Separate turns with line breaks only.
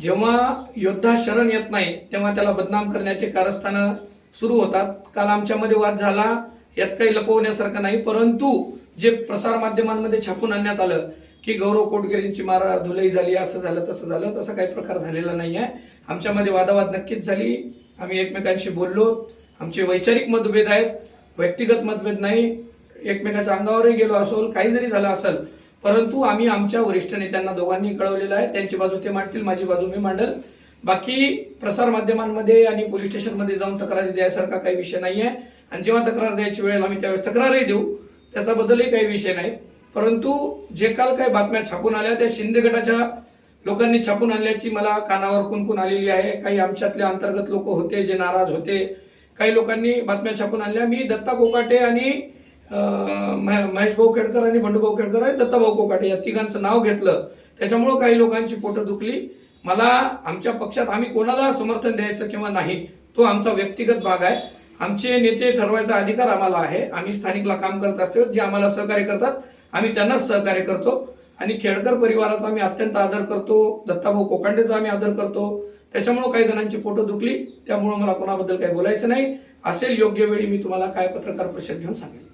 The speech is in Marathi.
जेव्हा योद्धा शरण येत नाही तेव्हा त्याला बदनाम करण्याचे कारस्थानं सुरू होतात. काल आमच्यामध्ये वाद झाला यात काही लपवण्यासारखं नाही परंतु जे प्रसार माध्यमांमध्ये छापून आणण्यात आलं की गौरव कोटगिरींची मारा धुलई झाली असं झालं तसं झालं तसा काही प्रकार झालेला नाही आहे आमच्यामध्ये वादावाद नक्कीच झाली. आम्ही एकमेकांशी बोललो. आमचे वैचारिक मतभेद आहेत. व्यक्तिगत मतभेद नाही. एकमेकाच्या अंगावरही गेलो असोल काही जरी झालं असेल परंतु आम्ही आमच्या वरिष्ठ नेत्यांना दोघांनी कळवलेलं आहे. त्यांची बाजू ते मांडतील माझी बाजू मी मांडल. बाकी प्रसार माध्यमांमध्ये आणि पोलीस स्टेशनमध्ये जाऊन तक्रारी द्यायसारखा काही विषय नाही आहे आणि जेव्हा तक्रार द्यायची वेळ आम्ही त्यावेळेस तक्रारही देऊ. त्याच्याबद्दलही काही विषय नाही. परंतु जे काल काही बातम्या छापून आल्या त्या शिंदे गटाच्या लोकांनी छापून आणल्याची मला कानावर कुणकुण आलेली आहे. काही आमच्यातले अंतर्गत लोक होते जे नाराज होते. काही लोकांनी बातम्या छापून आणल्या. मी दत्ता कोकाटे आणि महेश भाऊ केडकर आणि बंडूभाऊ केडकर आणि दत्ताभाऊ कोकाटे या तिघांचं नाव घेतलं. त्याच्यामुळं काही लोकांची पोटं दुखली. मला आमच्या पक्षात आम्ही कोणाला समर्थन द्यायचं किंवा नाही तो आमचा व्यक्तिगत भाग आहे. आमचे नेते ठरवायचा अधिकार आम्हाला आहे. आम्ही स्थानिकला काम करत असतो जे आम्हाला सहकार्य करतात आम्ही त्यांनाच सहकार्य करतो. आणि खेडकर परिवाराचा आम्ही अत्यंत आदर करतो दत्ताभाऊ कोकांडेचा आम्ही आदर करतो. त्याच्यामुळं काही जणांची पोटं दुखली. त्यामुळं मला कोणाबद्दल काही बोलायचं नाही. असेल योग्य वेळी मी तुम्हाला काय पत्रकार परिषद घेऊन सांगेल